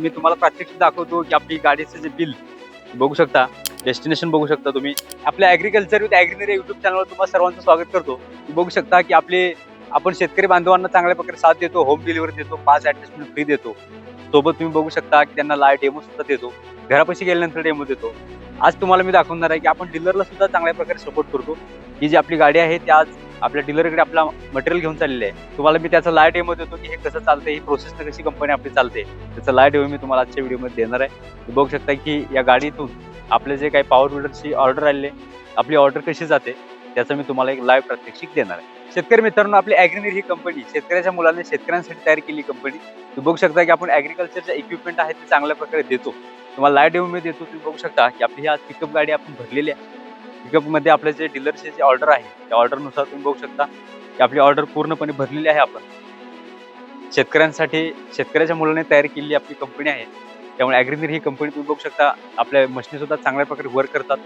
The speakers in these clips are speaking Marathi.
मी तुम्हाला प्रात्यक्षिक दाखवतो की आपली गाडीचं जे बिल बघू शकता डेस्टिनेशन बघू शकता तुम्ही. आपल्या ॲग्रिकल्चर विथ ॲग्रिनरी युट्यूब चॅनलवर तुम्हाला सर्वांचं स्वागत करतो. तुम्ही बघू शकता की आपले आपण शेतकरी बांधवांना चांगल्या प्रकारे साथ देतो होम डिलिव्हरी देतो पाच ॲडजस्टमेंट फ्री देतो. सोबत तुम्ही बघू शकता की त्यांना लाईव्ह डेमो सुद्धा देतो. घरापाशी गेल्यानंतर डेमो देतो. आज तुम्हाला मी दाखवणार आहे की आपण डीलरला सुद्धा चांगल्या प्रकारे सपोर्ट करतो. ही जी आपली गाडी आहे ती आज आपल्या डीलरकडे आपला मटेरियल घेऊन चाललेली आहे. तुम्हाला मी त्याचं लाईव्ह डेमो देतो की हे कसं चालते ही प्रोसेस कशी कंपनी आपली चालते त्याचं लाइट डेमो मी तुम्हाला आजच्या व्हिडिओमध्ये देणार आहे. बघू शकता की या गाडीतून आपले जे काही पॉवर बिल्डरची ऑर्डर आलेली आपली ऑर्डर कशी जाते त्याचं मी तुम्हाला एक लाईव्ह प्रात्यक्षिक देणार आहे. शेतकरी मित्रांनो आपली ॲग्रिनर ही कंपनी शेतकऱ्याच्या मुलांनी शेतकऱ्यांसाठी तयार केली कंपनी तुम्ही बघू शकता की आपण ॲग्रिकल्चरचे इक्विपमेंट आहे ते चांगल्या प्रकारे देतो. तुम्हाला लाइट डेमो मी देतो तुम्ही बघू शकता की आपली ही आज पिकअप गाडी आपण भरलेली आहे. पिकअपमध्ये आपले जे डीलरचे जे ऑर्डर आहे त्या ऑर्डरनुसार तुम्ही बघू शकता. की आपली ऑर्डर पूर्णपणे भरलेली आहे आपण. शेतकऱ्यांसाठी शेतकऱ्याच्या मुलाने तयार केलेली आपली कंपनी आहे. त्यामुळे ॲग्रिनर ही कंपनी तुम्ही बघू शकता. आपल्या मशीनसुद्धा चांगल्या प्रकारे वर्क करतात.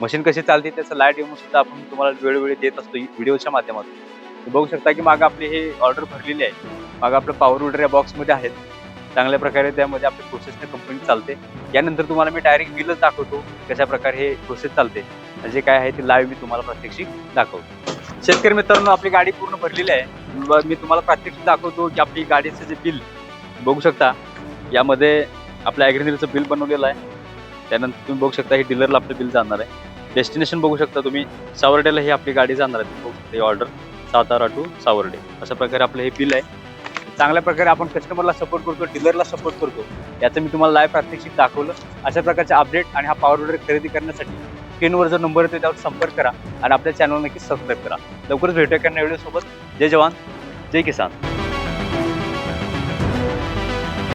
मशीन कशी चालते त्याचं लाइट येऊन सुद्धा आपण तुम्हाला वेळोवेळी देत असतो व्हिडिओच्या माध्यमातून. बघू शकता की मागं आपली हे ऑर्डर भरलेली आहे. मागं आपलं पॉवर विडर या बॉक्समध्ये आहेत. चांगल्या प्रकारे त्यामध्ये आपली प्रोसेसने कंपनी चालते. यानंतर तुम्हाला मी डायरेक्ट बिलच दाखवतो कशा प्रकारे हे प्रोसेस चालते. जे काय आहे ते लाईव्ह मी तुम्हाला प्रात्यक्षिक दाखवतो. शेतकरी मित्रांनो आपली गाडी पूर्ण भरलेली आहे. मी तुम्हाला प्रात्यक्षिक दाखवतो की आपली गाडीचं जे बिल बघू शकता यामध्ये आपल्या ॲग्रिनरीचं बिल बनवलेलं आहे. त्यानंतर तुम्ही बघू शकता हे डीलरला आपलं बिल जाणार आहे. डेस्टिनेशन बघू शकता तुम्ही. सावर्डेला ही आपली गाडी जाणार आहे. तुम्ही बघू शकता ही ऑर्डर सातारा टू सावर्डे. अशा प्रकारे आपलं हे बिल आहे. चांगल्या प्रकारे आपण कस्टमरला सपोर्ट करतो डीलरला सपोर्ट करतो. याचं मी तुम्हाला लाईव्ह प्रात्यक्षिक दाखवलं. अशा प्रकारचे अपडेट आणि हा पॉवर ऑर्डर खरेदी करण्यासाठी स्क्रीनवर जो नंबर येतो त्यावर संपर्क करा आणि आपल्या चॅनल नक्की सबस्क्राईब करा. लवकरच भेटूया एका व्हिडिओसोबत जय जवान जय किसान.